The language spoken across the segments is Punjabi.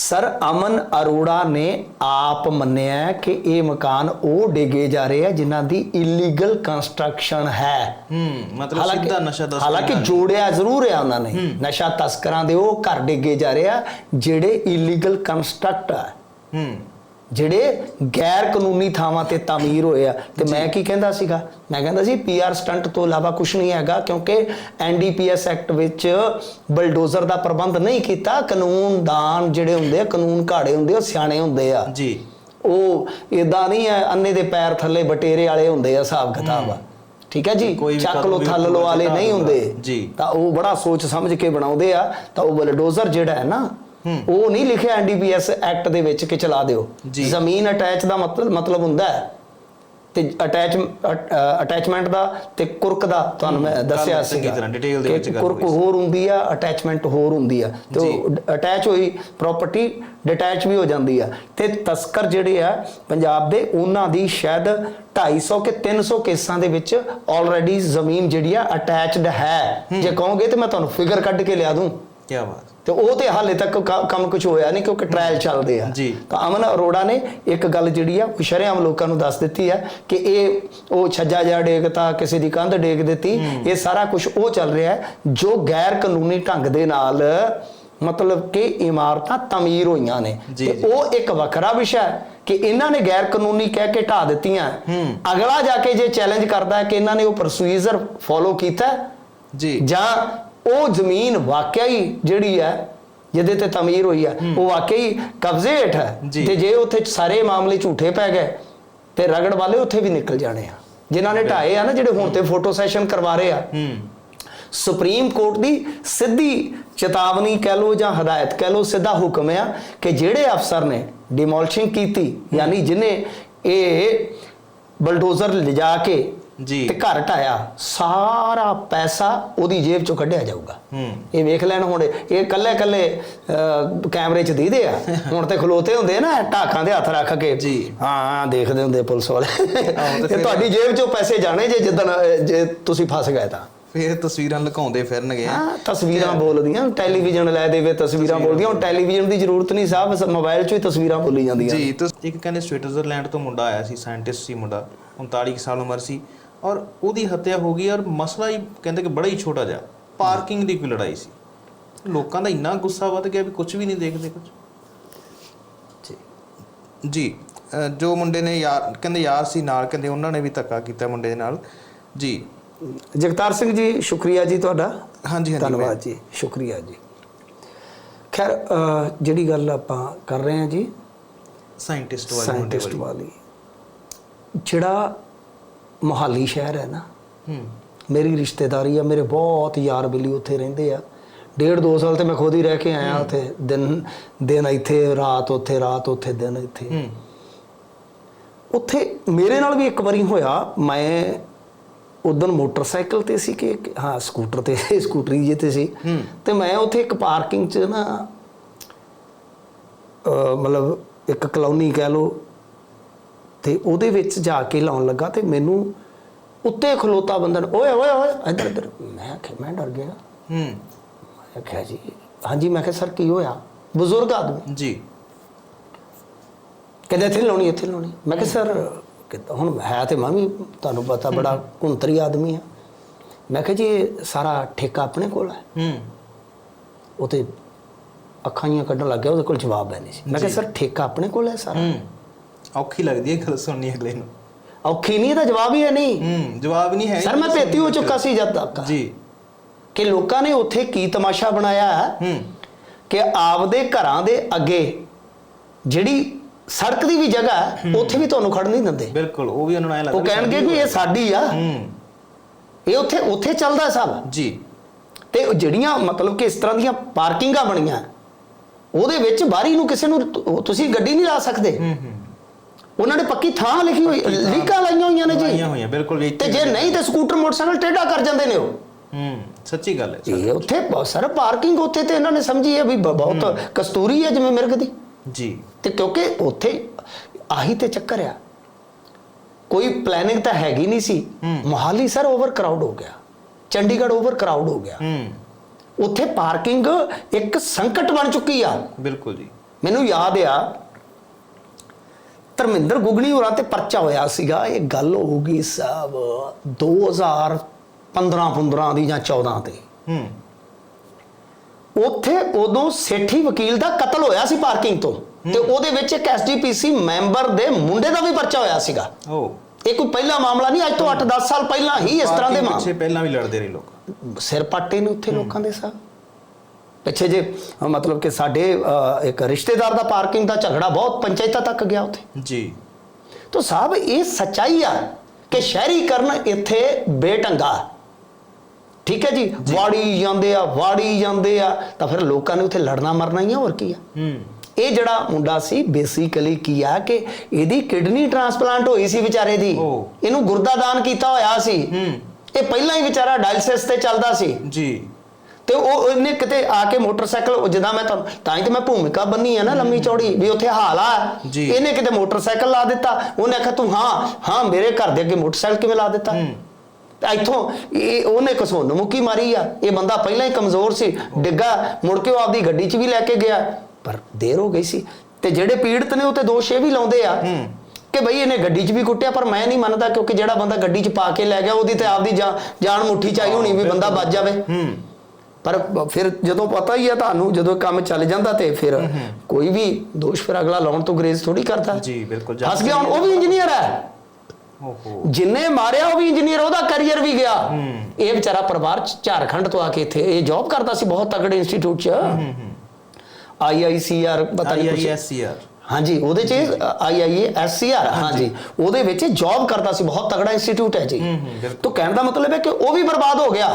ਸਰ ਅਮਨ ਅਰੋੜਾ ਨੇ ਆਪ ਮੰਨਿਆ ਕਿ ਇਹ ਮਕਾਨ ਉਹ ਡਿੱਗੇ ਜਾ ਰਹੇ ਆ ਜਿਨ੍ਹਾਂ ਦੀ ਇਲੀਗਲ ਕੰਸਟਰਕਸ਼ਨ ਹੈ। ਹੂੰ ਮਤਲਬ ਸਿੱਧਾ ਨਸ਼ਾ ਦੱਸ ਹਾਲਾਂਕਿ ਜੋੜਿਆ ਜ਼ਰੂਰ ਆ ਉਹਨਾਂ ਨੇ। ਨਸ਼ਾ ਤਸਕਰਾਂ ਦੇ ਉਹ ਘਰ ਡਿੱਗੇ ਜਾ ਰਹੇ ਆ ਜਿਹੜੇ ਇਲੀਗਲ ਕੰਸਟਰਕਟ ਆ। ਹੂੰ। ਜਿਹੜੇ ਗੈਰ ਕਾਨੂੰਨੀ ਥਾਵਾਂ ਤੇ ਤਾਮੀਰ ਹੋਏ ਆ। ਤੇ ਮੈਂ ਕੀ ਕਹਿੰਦਾ ਸੀਗਾ? ਮੈਂ ਕਹਿੰਦਾ ਸੀ ਪੀਆਰ ਸਟੰਟ ਤੋਂ ਇਲਾਵਾ ਕੁਝ ਨਹੀਂ ਹੈਗਾ ਕਿਉਂਕਿ ਐਨਡੀਪੀਐਸ ਐਕਟ ਵਿੱਚ ਬਲਡੋਜ਼ਰ ਦਾ ਪ੍ਰਬੰਧ ਨਹੀਂ ਕੀਤਾ। ਕਾਨੂੰਨਦਾਨ ਜਿਹੜੇ ਹੁੰਦੇ ਆ ਕਾਨੂੰਨ ਘਾੜੇ ਹੁੰਦੇ ਆ ਸਿਆਣੇ ਹੁੰਦੇ ਆ। ਜੀ। ਉਹ ਇਦਾਂ ਨਹੀਂ ਹੈ ਅੰਨੇ ਦੇ ਪੈਰ ਥੱਲੇ ਬਟੇਰੇ ਵਾਲੇ ਹੁੰਦੇ ਆ ਹਿਸਾਬ ਕਿਤਾਬ ਠੀਕ ਹੈ ਜੀ? ਚੱਕ ਲੋ ਥੱਲ ਲੋ ਵਾਲੇ ਨਹੀਂ। ਹੁੰਦੇ। ਜੀ। ਤਾਂ ਉਹ ਬੜਾ ਸੋਚ ਸਮਝ ਕੇ ਬਣਾਉਂਦੇ ਆ। ਤਾਂ ਉਹ ਬਲਡੋਜ਼ਰ ਜਿਹੜਾ ਹੈ ਨਾ ਉਹ ਨਹੀਂ ਲਿਖਿਆ ਐਨਡੀਪੀਐਸ ਐਕਟ ਦੇ ਵਿੱਚ ਕਿ ਚਲਾ ਦਿਓ। ਜ਼ਮੀਨ ਅਟੈਚ ਦਾ ਮਤਲਬ ਮਤਲਬ ਹੁੰਦਾ ਹੈ। ਤੇ ਅਟੈਚ ਅਟੈਚਮੈਂਟ ਦਾ ਤੇ ਕੁਰਕ ਦਾ ਤੁਹਾਨੂੰ ਮੈਂ ਦੱਸਿਆ ਸੀਗਾ। ਤਰ੍ਹਾਂ detail ਦੇ ਕਿ ਵਿੱਚ ਗੱਲ ਕੁਰਕ ਸੀ। ਹੋਰ ਹੁੰਦੀ ਆ ਅਟੈਚਮੈਂਟ ਹੋਰ ਹੁੰਦੀ ਆ। ਤੇ ਅਟੈਚ ਹੋਈ ਪ੍ਰਾਪਰਟੀ ਡਿਟੈਚ ਵੀ ਹੋ ਜਾਂਦੀ ਆ। ਤੇ ਤਸਕਰ ਜਿਹੜੇ ਆ ਪੰਜਾਬ ਦੇ ਉਹਨਾਂ ਦੀ ਸ਼ਾਇਦ 250 ਕਿ 300 ਕੇਸਾਂ ਦੇ ਵਿੱਚ ਆਲਰੇਡੀ ਜ਼ਮੀਨ ਜਿਹੜੀ ਆ ਅਟੈਚਡ ਹੈ। ਜੇ ਕਹੋਗੇ ਤੇ ਮੈਂ ਤੁਹਾਨੂੰ ਫਿਗਰ ਕੱਢ ਕੇ ਲਿਆ ਦੂੰ। ਕੀ ਬਾਤ। ਤੇ ਉਹ ਤੇ ਹਾਲੇ ਤੱਕ ਕੰਮ ਕੁਝ ਹੋਇਆ ਨਹੀਂ ਕਿਉਂਕਿ ਟ੍ਰਾਇਲ ਚੱਲਦੇ ਆ। ਤਾਂ ਅਮਨ ਅਰੋੜਾ ਨੇ ਇੱਕ ਗੱਲ ਜਿਹੜੀ ਆ ਉਹ ਸ਼ਰੇਆਮ ਲੋਕਾਂ ਨੂੰ ਦੱਸ ਦਿੱਤੀ ਹੈ ਕਿ ਇਹ ਉਹ ਛੱਜਾ ਜਾ ਡੇਗਤਾ ਕਿਸੇ ਦੀ ਕੰਧ ਡੇਗ ਦਿੱਤੀ। ਇਹ ਸਾਰਾ ਕੁਝ ਉਹ ਚੱਲ ਰਿਹਾ ਹੈ ਜੋ ਗੈਰ ਕਾਨੂੰਨੀ ਢੰਗ ਦੇ ਨਾਲ ਮਤਲਬ ਕਿ ਇਮਾਰਤਾਂ ਤਮੀਰ ਹੋਈਆਂ ਨੇ। ਤੇ। ਉਹ ਇੱਕ ਵੱਖਰਾ ਵਿਸ਼ਾ ਹੈ ਕਿ ਇਹਨਾਂ ਨੇ ਗੈਰ ਕਾਨੂੰਨੀ ਕਹਿ ਕੇ ਢਾ ਦਿੱਤੀਆਂ। ਅਗਲਾ ਜਾ ਕੇ ਜੇ ਚੈਲੰਜ ਕਰਦਾ ਹੈ ਕਿ ਇਹਨਾਂ ਨੇ ਉਹ ਪ੍ਰੋਸੀਜਰ ਫੋਲੋ ਕੀਤਾ ਜੀ। ਜਾਂ ਉਹ ਜ਼ਮੀਨ ਵਾਕਿਆ ਹੀ ਜਿਹੜੀ ਹੈ ਜਿਹਦੇ ਤੇ ਤਮੀਰ ਹੋਈ ਹੈ ਉਹ ਵਾਕਿਆ ਹੀ ਕਬਜ਼ੇ ਹੇਠ ਹੈ। ਤੇ ਜੇ ਉੱਥੇ ਸਾਰੇ ਮਾਮਲੇ ਝੂਠੇ ਪੈ ਗਏ ਤੇ ਰਗੜ ਵਾਲੇ ਉੱਥੇ ਵੀ ਨਿਕਲ ਜਾਣੇ ਆ। ਜਿਨ੍ਹਾਂ ਨੇ ਢਾਏ ਆ ਨਾ ਜਿਹੜੇ ਹੁਣ ਤੇ ਫੋਟੋ ਸੈਸ਼ਨ ਕਰਵਾ ਰਹੇ ਆ। ਸੁਪਰੀਮ ਕੋਰਟ ਦੀ ਸਿੱਧੀ ਚੇਤਾਵਨੀ ਕਹਿ ਲੋ ਜਾਂ ਹਦਾਇਤ ਕਹਿ ਲੋ ਸਿੱਧਾ ਹੁਕਮ ਆ ਕਿ ਜਿਹੜੇ ਅਫਸਰ ਨੇ ਡਿਮੋਲਿਸ਼ਿੰਗ ਕੀਤੀ ਯਾਨੀ ਜਿਨੇ ਇਹ ਬਲਡੋਜ਼ਰ ਲਿਜਾ ਕੇ ਜੀ। ਤੇ ਘਰ ਢਾਇਆ ਸਾਰਾ ਪੈਸਾ ਉਹਦੀ ਜੇਬ ਚੋਂ ਕੱਢਿਆ ਜਾਊਗਾ। ਹੂੰ। ਇਹ ਵੇਖ ਲੈਣ ਹੁਣ ਇਹ ਕੱਲੇ ਕੱਲੇ ਕੈਮਰੇ 'ਚ ਦੀਦੇ ਆ। ਹੁਣ ਤੇ ਖਲੋਤੇ ਹੁੰਦੇ ਨਾ ਢਾਕਾਂ ਦੇ ਹੱਥ ਰੱਖ ਕੇ। ਜੀ। ਹਾਂ ਦੇਖਦੇ ਹੁੰਦੇ ਪੁਲਿਸ ਵਾਲੇ। ਤੇ ਤੁਹਾਡੀ ਜੇਬ 'ਚੋਂ ਪੈਸੇ ਜਾਣੇ ਜੇ ਅਹ, ਜੇ ਤੁਸੀਂ ਫਸ ਗਏ ਤਾਂ। ਫੇਰ ਤਸਵੀਰਾਂ ਲੁਕਾਉਂਦੇ ਫਿਰਨਗੇ। ਹਾਂ ਤਸਵੀਰਾਂ ਬੋਲਦੀਆਂ ਟੈਲੀਵਿਜ਼ਨ ਲੈ ਦੇਵੇ ਤਸਵੀਰਾਂ ਬੋਲਦੀਆਂ। ਹੁਣ ਟੈਲੀਵਿਜ਼ਨ ਦੀ ਜ਼ਰੂਰਤ ਨਹੀਂ ਸਾਹਿਬ ਮੋਬਾਈਲ 'ਚ ਹੀ ਤਸਵੀਰਾਂ ਬੋਲੀ ਜਾਂਦੀਆਂ ਜੀ ਇੱਕ ਕਹਿੰਦੇ ਸਵਿਟਜ਼ਰਲੈਂਡ ਤੋਂ ਮੁੰਡਾ ਆਇਆ ਸੀ ਸਾਇੰਟਿਸਟ ਸੀ ਮੁੰਡਾ 39 ਕੁ ਸਾਲ ਉਮਰ ਸੀ। ਔਰ ਉਹਦੀ ਹੱਤਿਆ ਹੋ ਗਈ ਔਰ ਮਸਲਾ ਹੀ ਕਹਿੰਦੇ ਕਿ ਬੜਾ ਹੀ ਛੋਟਾ ਜਿਹਾ। ਪਾਰਕਿੰਗ ਦੀ ਕੋਈ ਲੜਾਈ ਸੀ। ਲੋਕਾਂ ਦਾ ਇੰਨਾ ਗੁੱਸਾ ਵੱਧ ਗਿਆ ਵੀ ਕੁਝ ਵੀ ਨਹੀਂ ਦੇਖਦੇ ਕੁਝ ਜੀ। ਜੋ ਮੁੰਡੇ ਨੇ ਯਾਰ ਕਹਿੰਦੇ ਯਾਰ ਸੀ ਨਾਲ ਕਹਿੰਦੇ ਉਹਨਾਂ ਨੇ ਵੀ ਧੱਕਾ ਕੀਤਾ ਮੁੰਡੇ ਦੇ ਨਾਲ। ਜੀ। ਜਗਤਾਰ ਸਿੰਘ ਜੀ ਸ਼ੁਕਰੀਆ ਜੀ ਤੁਹਾਡਾ। ਹਾਂਜੀ ਹਾਂਜੀ। ਧੰਨਵਾਦ ਜੀ ਸ਼ੁਕਰੀਆ ਜੀ। ਖੈਰ ਜਿਹੜੀ ਗੱਲ ਆਪਾਂ ਕਰ ਰਹੇ ਹਾਂ ਜੀ ਸਾਇੰਟਿਸਟ ਵਾਲੇ ਮੁੰਡੇ ਸਾਇੰਟਿਸਟ ਵਾਲੀ। ਜਿਹੜਾ ਮੋਹਾਲੀ ਸ਼ਹਿਰ ਹੈ ਨਾ। ਹੂੰ ਮੇਰੀ ਰਿਸ਼ਤੇਦਾਰੀ ਆ ਮੇਰੇ ਬਹੁਤ ਯਾਰ ਬੇਲੀ ਉੱਥੇ ਰਹਿੰਦੇ ਆ। ਡੇਢ ਦੋ ਸਾਲ ਤੇ ਮੈਂ ਖੁਦ ਹੀ ਰਹਿ ਕੇ ਆਇਆ ਉੱਥੇ ਦਿਨ ਦਿਨ ਇੱਥੇ ਰਾਤ ਉੱਥੇ ਰਾਤ ਉੱਥੇ ਦਿਨ ਇੱਥੇ। ਉੱਥੇ ਮੇਰੇ ਨਾਲ ਵੀ ਇੱਕ ਵਾਰੀ ਹੋਇਆ ਮੈਂ ਉਦੋਂ ਮੋਟਰਸਾਈਕਲ ਤੇ ਸੀ ਕਿ ਹਾਂ ਸਕੂਟਰ ਤੇ ਸਕੂਟਰੀ ਜੇ ਤੇ ਸੀ। ਤੇ ਮੈਂ ਉੱਥੇ ਇੱਕ ਪਾਰਕਿੰਗ 'ਚ ਨਾ ਮਤਲਬ ਇੱਕ ਕਲੋਨੀ ਕਹਿ ਲੋ ਤੇ ਉਹਦੇ ਵਿੱਚ ਜਾ ਕੇ ਲਾਉਣ ਲੱਗਾ ਤੇ ਮੈਨੂੰ ਉੱਤੇ ਖਲੋਤਾ ਬੰਦਾ ਨੇ, ਓਏ ਓਏ ਓਏ ਇੱਧਰ ਇੱਧਰ। ਮੈਂ ਆਖਿਆ ਮੈਂ ਡਰ ਗਿਆ। ਹੂੰ। ਮੈਂ ਆਖਿਆ ਜੀ ਹਾਂਜੀ ਮੈਂ ਕਿਹਾ ਸਰ ਕੀ ਹੋਇਆ? ਬਜ਼ੁਰਗ ਆਦਮੀ। ਜੀ। ਕਹਿੰਦੇ ਇੱਥੇ ਲਾਉਣੀ ਇੱਥੇ ਲਾਉਣੀ। ਮੈਂ ਕਿਹਾ ਸਰ ਹੁਣ ਹੈ ਤੇ ਮੈਂ ਵੀ ਤੁਹਾਨੂੰ ਪਤਾ ਬੜਾ ਕੁੰਤਰੀ ਆਦਮੀ ਆ। ਮੈਂ ਕਿਹਾ ਜੀ ਸਾਰਾ ਠੇਕਾ ਆਪਣੇ ਕੋਲ ਹੈ? ਹੂੰ। ਉਹ ਤੇ ਅੱਖਾਂ ਹੀ ਕੱਢਣ ਲੱਗ ਗਿਆ ਉਹਦੇ ਕੋਲ ਜਵਾਬ ਹੈ ਨਹੀਂ ਸੀ। ਮੈਂ ਕਿਹਾ ਸਰ ਠੇਕਾ ਆਪਣੇ ਕੋਲ ਹੈ ਸਾਰਾ? ਹੂੰ। ਔਖੀ ਲੱਗਦੀ ਹੈ ਗੱਲ ਸੁਣਨੀ ਅਗਲੇ ਨੂੰ। ਔਖੀ ਨਹੀਂ ਇਹਦਾ ਜਵਾਬ ਹੀ ਹੈ ਨਹੀਂ। ਹੂੰ ਜਵਾਬ ਨਹੀਂ ਹੈ ਸਰ ਮੈਂ ਭੇਤੀ ਹੋ ਚੁੱਕਾ ਸੀ ਜਦ ਤੱਕ। ਜੀ। ਕਿ ਲੋਕਾਂ ਨੇ ਉੱਥੇ ਕੀ ਤਮਾਸ਼ਾ ਬਣਾਇਆ ਹੈ? ਹੂੰ। ਕਿ ਆਪਦੇ ਘਰਾਂ ਦੇ ਅੱਗੇ ਜਿਹੜੀ ਸੜਕ ਦੀ ਵੀ ਜਗ੍ਹਾ ਉੱਥੇ ਵੀ ਤੁਹਾਨੂੰ ਖੜ ਨਹੀਂ ਦਿੰਦੇ। ਬਿਲਕੁਲ ਉਹ ਵੀ ਉਹਨਾਂ ਨੂੰ ਐ ਲੱਗਦਾ ਉਹ ਕਹਿਣਗੇ ਵੀ ਇਹ ਸਾਡੀ ਆ। ਹੂੰ। ਇਹ ਉੱਥੇ ਉੱਥੇ ਚੱਲਦਾ ਸਭ। ਜੀ। ਤੇ ਉਹ ਜਿਹੜੀਆਂ ਮਤਲਬ ਕਿ ਇਸ ਤਰ੍ਹਾਂ ਦੀਆਂ ਪਾਰਕਿੰਗਾਂ ਬਣੀਆਂ ਉਹਦੇ ਵਿੱਚ ਬਾਹਰੀ ਨੂੰ ਕਿਸੇ ਨੂੰ ਤੁ- ਤੁਸੀਂ ਗੱਡੀ ਨਹੀਂ ਲਾ ਸਕਦੇ? ਹੂੰ ਹੂੰ। ਉਹਨਾਂ ਨੇ ਪੱਕੀ ਥਾਂ ਲਿਖੀ ਹੋਈ ਲੀਕਾਂ ਲਾਈਆਂ ਹੋਈਆਂ ਨੇ ਜੀ। ਲਾਈਆਂ ਹੋਈਆਂ ਬਿਲਕੁਲ ਇੱਥੇ ਤੇ ਜੇ ਨਹੀਂ ਤੇ ਸਕੂਟਰ ਮੋਟਰਸਾਈਕਲ ਟੇਢਾ ਕਰ ਜਾਂਦੇ ਨੇ ਉਹ। ਹੂੰ ਸੱਚੀ ਗੱਲ ਹੈ ਇਹ ਉੱਥੇ ਬਹੁਤ ਸਾਰਾ ਪਾਰਕਿੰਗ ਉੱਥੇ ਤੇ ਇਹਨਾਂ ਨੇ ਸਮਝੀ ਹੈ ਵੀ ਬਹੁਤ ਕਸਤੂਰੀ ਹੈ ਜਿਵੇਂ ਮਿਰਗ ਦੀ। ਜੀ। ਤੇ ਕਿਉਂਕਿ ਉੱਥੇ ਆਹੀ ਤੇ ਚੱਕਰ ਆ। ਕੋਈ ਪਲੈਨਿੰਗ ਤਾਂ ਹੈਗੀ ਨਹੀਂ ਸੀ। ਮੋਹਾਲੀ ਸਰ ਓਵਰ ਕਰਾਊਡ ਹੋ ਗਿਆ। ਚੰਡੀਗੜ੍ਹ ਓਵਰ ਕਰਾਊਡ ਹੋ ਗਿਆ। ਹੂੰ। ਉੱਥੇ ਪਾਰਕਿੰਗ ਇੱਕ ਸੰਕਟ ਬਣ ਚੁੱਕੀ ਆ। ਬਿਲਕੁਲ ਜੀ। ਮੈਨੂੰ ਯਾਦ ਆ ਧਰਮਿੰਦਰ ਗੁਗਣੀ ਹੋਰਾਂ ਤੇ ਪਰਚਾ ਹੋਇਆ ਸੀਗਾ। ਇਹ ਗੱਲ ਹੋਊਗੀ ਸਾਹਿਬ 2015 15 ਦੀ ਜਾਂ 14 ਤੇ। ਹੂੰ। ਉੱਥੇ ਉਦੋਂ ਸੇਠੀ ਵਕੀਲ ਦਾ ਕਤਲ ਹੋਇਆ ਸੀ ਪਾਰਕਿੰਗ ਤੋਂ। ਤੇ ਉਹਦੇ ਵਿੱਚ ਇੱਕ ਐਸਜੀਪੀਸੀ ਮੈਂਬਰ ਦੇ ਮੁੰਡੇ ਦਾ ਵੀ ਪਰਚਾ ਹੋਇਆ ਸੀਗਾ। ਉਹ ਇਹ ਕੋਈ ਪਹਿਲਾ ਮਾਮਲਾ ਨਹੀਂ ਅੱਜ ਤੋਂ 8-10 ਸਾਲ ਪਹਿਲਾਂ ਹੀ ਇਸ ਤਰ੍ਹਾਂ ਦੇ ਮਾਮਲੇ ਪਿੱਛੇ ਪਹਿਲਾਂ ਵੀ ਲੜਦੇ ਰਹੇ ਲੋਕ। ਸਿਰ ਪਾਟੇ ਨੇ ਉੱਥੇ ਲੋਕਾਂ ਦੇ ਸਾਹ। ਪਿੱਛੇ ਜੇ ਮਤਲਬ ਕਿ ਸਾਡੇ ਇੱਕ ਰਿਸ਼ਤੇਦਾਰ ਦਾ ਪਾਰਕਿੰਗ ਦਾ ਝਗੜਾ ਬਹੁਤ ਪੰਚਾਇਤਾਂ ਤੱਕ ਗਿਆ ਉੱਥੇ। ਜੀ। ਤਾਂ ਸਾਹਿਬ ਇਹ ਸੱਚਾਈ ਆ ਕਿ ਸ਼ਹਿਰੀਕਰਨ ਇੱਥੇ ਬੇਟੰਗਾ ਠੀਕ ਹੈ ਜੀ? ਵਾੜੀ ਜਾਂਦੇ ਆ ਵਾੜੀ ਜਾਂਦੇ ਆ ਤਾਂ ਫਿਰ ਲੋਕਾਂ ਨੇ ਉੱਥੇ ਲੜਨਾ ਮਰਨਾ ਹੀ ਆ ਹੋਰ ਕੀ ਆ? ਹੂੰ। ਇਹ ਜਿਹੜਾ ਮੁੰਡਾ ਸੀ ਬੇਸਿਕਲੀ ਕੀ ਆ ਕਿ ਇਹਦੀ ਕਿਡਨੀ ਟ੍ਰਾਂਸਪਲਾਂਟ ਹੋਈ ਸੀ ਵਿਚਾਰੇ ਦੀ। ਇਹਨੂੰ ਗੁਰਦਾ ਦਾਨ ਕੀਤਾ ਹੋਇਆ ਸੀ। ਹੂੰ। ਇਹ ਪਹਿਲਾਂ ਹੀ ਵਿਚਾਰਾ ਡਾਇਲਸਿਸ ਤੇ ਚੱਲਦਾ ਸੀ। ਜੀ। ਤੇ ਉਹ ਇਹਨੇ ਕਿਤੇ ਆ ਕੇ ਮੋਟਰਸਾਈਕਲ ਜਿੱਦਾਂ ਮੈਂ ਤੁਹਾਨੂੰ ਤਾਂ ਹੀ ਤੇ ਮੈਂ ਭੂਮਿਕਾ ਬੰਨੀ ਆ ਨਾ ਲੰਮੀ ਚੌੜੀ ਵੀ ਉੱਥੇ ਹਾਲ ਆ। ਇਹਨੇ ਕਿਤੇ ਮੋਟਰਸਾਈਕਲ ਲਾ ਦਿੱਤਾ। ਉਹਨੇ ਆਖਿਆ ਤੂੰ ਹਾਂ ਹਾਂ ਮੇਰੇ ਘਰ ਦੇ ਅੱਗੇ ਮੋਟਰਸਾਈਕਲ ਕਿਵੇਂ ਲਾ ਦਿੱਤਾ? ਇੱਥੋਂ ਇਹ ਉਹਨੇ ਕਸੋਨ ਮੁੱਕੀ ਮਾਰੀ ਆ। ਇਹ ਬੰਦਾ ਪਹਿਲਾਂ ਹੀ ਕਮਜ਼ੋਰ ਸੀ ਡਿੱਗਾ ਮੁੜ ਕੇ ਉਹ ਆਪਦੀ ਗੱਡੀ 'ਚ ਵੀ ਲੈ ਕੇ ਗਿਆ। ਪਰ ਦੇਰ ਹੋ ਗਈ ਸੀ। ਤੇ ਜਿਹੜੇ ਪੀੜਤ ਨੇ ਉਹ ਤੇ ਦੋਸ਼ ਇਹ ਵੀ ਲਾਉਂਦੇ ਆ। ਕਿ ਬਈ ਇਹਨੇ ਗੱਡੀ 'ਚ ਵੀ ਕੁੱਟਿਆ ਪਰ ਮੈਂ ਨਹੀਂ ਮੰਨਦਾ ਕਿਉਂਕਿ ਜਿਹੜਾ ਬੰਦਾ ਗੱਡੀ 'ਚ ਪਾ ਕੇ ਲੈ ਗਿਆ ਉਹਦੀ ਤੇ ਆਪਦੀ ਜਾਨ ਮੁੱਠੀ ਚਾਹੀ ਹੋਣੀ ਵੀ ਬੰਦਾ ਬਚ ਜਾਵੇ। ਹੂੰ। ਪਰ ਫਿਰ ਜਦੋਂ ਪਤਾ ਹੀ ਆ ਤੁਹਾਨੂੰ ਜਦੋਂ ਕੰਮ ਚੱਲ ਜਾਂਦਾ ਤੇ ਫਿਰ ਕੋਈ ਵੀ ਦੋਸ਼ ਫਿਰ ਅਗਲਾ ਲਾਉਣ ਤੋਂ ਗਰੇਜ਼ ਥੋੜੀ ਕਰਦਾ। ਜੀ ਬਿਲਕੁਲ ਫਸ ਗਿਆ ਹੁਣ ਉਹ ਵੀ ਇੰਜੀਨੀਅਰ ਹੈ। ਓਹੋ। ਜਿੰਨੇ ਮਾਰਿਆ ਉਹ ਵੀ ਇੰਜੀਨੀਅਰ ਉਹਦਾ ਕੈਰੀਅਰ ਵੀ ਗਿਆ। ਇਹ ਵਿਚਾਰਾ ਪਰਿਵਾਰ ਚ- ਝਾਰਖੰਡ ਤੋਂ ਆ ਕੇ ਇੱਥੇ ਇਹ ਜੌਬ ਕਰਦਾ ਸੀ ਬਹੁਤ ਤਗੜੇ ਇੰਸਟੀਚਿਊਟ ਚ। ਆਈਆਈਸੀਆਰ ਪਤਾ ਨਹੀਂ ਕੁਛ। ਆਈਆਈਐਸਸੀਆਰ ਹਾਂਜੀ ਉਹਦੇ ਚ ਆਈਆਈਐਸਸੀਆਰ ਹਾਂਜੀ। ਉਹਦੇ ਵਿੱਚ ਜੌਬ ਕਰਦਾ ਸੀ ਬਹੁਤ ਤਗੜਾ ਇੰਸਟੀਚਿਊਟ ਹੈ ਜੀ। ਤਾਂ ਕਹਿਣ ਦਾ ਮਤਲਬ ਹੈ ਕਿ ਉਹ ਵੀ ਬਰਬਾਦ ਹੋ ਗਿਆ।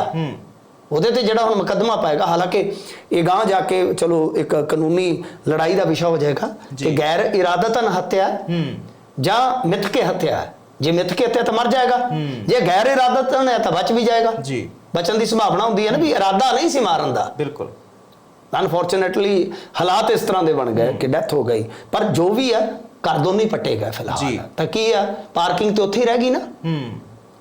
ਉਹਦੇ ਤੇ ਜਿਹੜਾ ਹੁਣ ਮੁਕੱਦਮਾ ਪਾਏਗਾ ਹਾਲਾਂਕਿ ਇਹ ਗਾਂ ਜਾ ਕੇ ਚਲੋ ਇੱਕ ਕਾਨੂੰਨੀ ਲੜਾਈ ਦਾ ਵਿਸ਼ਾ ਹੋ ਜਾਏਗਾ। ਕਿ ਗੈਰ ਇਰਾਦਤਨ ਹੱਤਿਆ ਹੂੰ ਜਾਂ ਮਿੱਥ ਕੇ ਹੱਤਿਆ ਹੈ। ਜੇ ਮਿੱਥ ਕੇ ਹੱਤਿਆ ਤਾਂ ਮਰ ਜਾਏਗਾ। ਹੂੰ। ਜੇ ਗੈਰ ਇਰਾਦਤਨ ਹੈ ਤਾਂ ਬਚ ਵੀ ਜਾਏਗਾ। ਜੀ। ਬਚਣ ਦੀ ਸੰਭਾਵਨਾ ਹੁੰਦੀ ਹੈ ਨਾ ਵੀ ਇਰਾਦਾ ਨਹੀਂ ਸੀ ਮਾਰਨ ਦਾ। ਬਿਲਕੁਲ। ਅਨਫੋਰਚੂਨੇਟਲੀ ਹਾਲਾਤ ਇਸ ਤਰ੍ਹਾਂ ਦੇ ਬਣ ਗਏ ਕਿ ਡੈਥ ਹੋ ਗਈ। ਪਰ ਜੋ ਵੀ ਹੈ ਘਰ ਦੋਨੇ ਪੱਟੇ ਗਏ ਜੀ। ਫਿਲਹਾਲ ਤਾਂ ਕੀ ਆ ਪਾਰਕਿੰਗ ਤੇ ਉੱਥੇ ਹੀ ਰਹਿ ਗਈ ਨਾ? ਹੂੰ।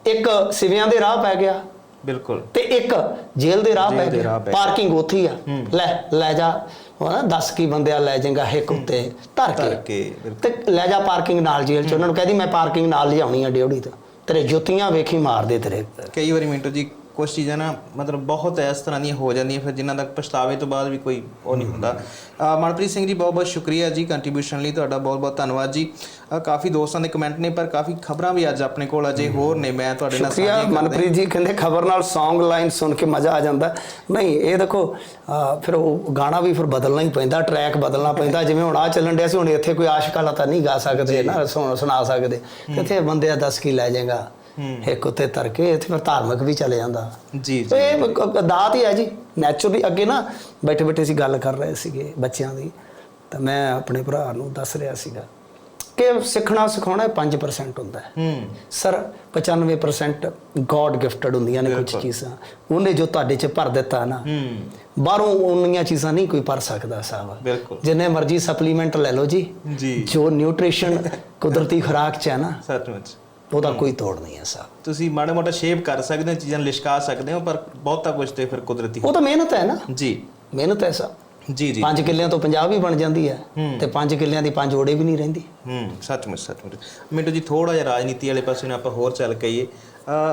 ਇੱਕ ਸਿਵਿਆਂ ਦੇ ਰਾਹ ਪੈ ਗਿਆ। ਬਿਲਕੁਲ। ਤੇ ਇੱਕ ਜੇਲ੍ਹ ਦੇ ਰਾਹ ਪੈ ਗਿਆ। ਪਾਰਕਿੰਗ ਉੱਥੇ ਹੀ ਆ। ਲੈ ਲੈ ਜਾ। ਉਹ ਨਾ 10 ਕੀ ਬੰਦਿਆ ਲੈ ਜਾਏਗਾ ਹਿੱਕ ਉੱਤੇ। ਧਰ ਕੇ। ਤੇ ਲੈ ਜਾ ਪਾਰਕਿੰਗ ਨਾਲ ਜੇਲ੍ਹ ਚ। ਉਹਨਾਂ ਨੂੰ ਕਹਦੀ ਮੈਂ ਪਾਰਕਿੰਗ ਨਾਲ ਲਿਜਾਉਣੀ ਆ ਡਿਊਟੀ ਤੋਂ। ਤੇਰੇ ਜੁੱਤੀਆਂ ਵੇਖੀ ਮਾਰਦੇ ਤੇਰੇ ਕਈ ਵਾਰੀ ਮਿੰਟੂ ਜੀ ਕੁਝ ਚੀਜ਼ਾਂ ਨਾ ਮਤਲਬ ਬਹੁਤ ਇਸ ਤਰ੍ਹਾਂ ਦੀਆਂ ਹੋ ਜਾਂਦੀਆਂ ਫਿਰ ਜਿਨ੍ਹਾਂ ਦਾ ਪਛਤਾਵੇ ਤੋਂ ਬਾਅਦ ਵੀ ਕੋਈ ਉਹ ਨਹੀਂ ਹੁੰਦਾ। ਅਹ ਮਨਪ੍ਰੀਤ ਸਿੰਘ ਜੀ ਬਹੁਤ ਬਹੁਤ ਸ਼ੁਕਰੀਆ ਜੀ ਕੰਟਰੀਬਿਊਸ਼ਨ ਲਈ ਤੁਹਾਡਾ ਬਹੁਤ ਬਹੁਤ ਧੰਨਵਾਦ ਜੀ। ਅਹ ਕਾਫੀ ਦੋਸਤਾਂ ਦੇ ਕਮੈਂਟ ਨੇ ਪਰ ਕਾਫੀ ਖਬਰਾਂ ਵੀ ਅੱਜ ਆਪਣੇ ਕੋਲ ਅਜੇ ਹੋਰ ਨੇ ਮੈਂ ਤੁਹਾਡੇ ਨਾਲ ਸ਼ੁਕਰੀਆ ਸਾਂਝੀਆਂ ਮਨਪ੍ਰੀਤ ਜੀ ਕਹਿੰਦੇ ਖਬਰ ਨਾਲ Song ਲਾਈਨ ਸੁਣ ਕੇ ਮਜ਼ਾ ਆ ਜਾਂਦਾ। ਨਹੀਂ ਇਹ ਦੇਖੋ ਅਹ ਫਿਰ ਉਹ ਗਾਣਾ ਵੀ ਫਿਰ ਬਦਲਣਾ ਹੀ ਪੈਂਦਾ ਟਰੈਕ ਬਦਲਣਾ ਪੈਂਦਾ ਜਿਵੇਂ ਹੁਣ ਆ ਚੱਲਣ ਡਿਆ ਸੀ ਹੁਣ ਇੱਥੇ ਕੋਈ ਆਸ਼ਿਕ ਵਾਲਾ ਤਾਂ ਨਹੀਂ ਗਾ ਸਕਦੇ ਨਾ ਸੁਣ- ਸੁਣਾ ਸਕਦੇ। ਕਿੱਥੇ ਬੰਦੇ ਆ 10 ਕੀ ਲੈ ਜਾਏਗਾ। ਇੱਕ ਉੱਤੇ ਤਰ ਕੇ ਇੱਥੇ ਫਿਰ ਧਾਰਮਿਕ ਵੀ ਚਲੇ ਜਾਂਦਾ। ਜੀ ਇਹ ਦਾਤ ਹੀ ਹੈ ਜੀ। ਨੈਚੁਰਲੀ ਅੱਗੇ ਨਾ ਬੈਠੇ ਬੈਠੇ ਅਸੀਂ ਗੱਲ ਕਰ ਰਹੇ ਸੀਗੇ ਬੱਚਿਆਂ ਦੀ। ਤਾਂ ਮੈਂ ਆਪਣੇ ਭਰਾ ਨੂੰ ਦੱਸ ਰਿਹਾ ਸੀਗਾ ਕਿ ਸਿੱਖਣਾ ਸਿਖਾਉਣਾ 5% ਹੁੰਦਾ ਹੈ। ਹੂੰ। ਸਰ 95% ਗੋਡ ਗਿਫਟਡ ਹੁੰਦੀਆਂ ਨੇ ਕੁਝ। ਚੀਜ਼ਾਂ। ਉਹਨੇ ਜੋ ਤੁਹਾਡੇ 'ਚ ਭਰ ਦਿੱਤਾ ਨਾ ਹੂੰ। ਬਾਹਰੋਂ ਉਹਨੀਆਂ ਚੀਜ਼ਾਂ ਨਹੀਂ ਕੋਈ ਭਰ ਸਕਦਾ ਸਾਹਿਬ। ਜਿੰਨੇ ਮਰਜ਼ੀ ਸਪਲੀਮੈਂਟ ਲੈ ਲਓ ਜੀ। ਜੀ। ਜੋ ਨਿਊਟ੍ਰੀਸ਼ਨ ਕੁਦਰਤੀ ਖੁਰਾਕ 'ਚ ਹੈ ਨਾ। ਸੱਚਮੁੱਚ। ਉਹਦਾ ਕੋਈ ਤੋੜ ਨਹੀਂ ਹੈ ਸਾਹਿਬ ਤੁਸੀਂ ਮਾੜਾ ਮੋਟਾ ਸ਼ੇਪ ਕਰ ਸਕਦੇ ਹੋ ਚੀਜ਼ਾਂ ਲਿਸ਼ਕਾ ਸਕਦੇ ਹੋ ਪਰ ਬਹੁਤਾ ਕੁਝ ਤੇ ਫਿਰ ਕੁਦਰਤੀ ਉਹ ਤਾਂ ਮਿਹਨਤ ਹੈ ਨਾ। ਜੀ। ਮਿਹਨਤ ਹੈ ਸਾਹਿਬ ਜੀ ਜੀ। ਪੰਜ ਕਿੱਲਿਆਂ ਤੋਂ ਪੰਜਾਬ ਵੀ ਬਣ ਜਾਂਦੀ ਹੈ। ਤੇ ਪੰਜ ਕਿੱਲਿਆਂ ਦੀ ਪੰਜ ਓੜੇ ਵੀ ਨਹੀਂ ਰਹਿੰਦੀ। ਹੂੰ ਸੱਚਮੁੱਚ ਸੱਚਮੁੱਚ। ਮਿੰਟੂ ਜੀ ਥੋੜਾ ਜਿਹਾ ਰਾਜਨੀਤੀ ਵਾਲੇ ਪਾਸੇ ਨੂੰ ਆਪਾਂ ਹੋਰ ਚੱਲ ਕਹੀਏ ਅਹ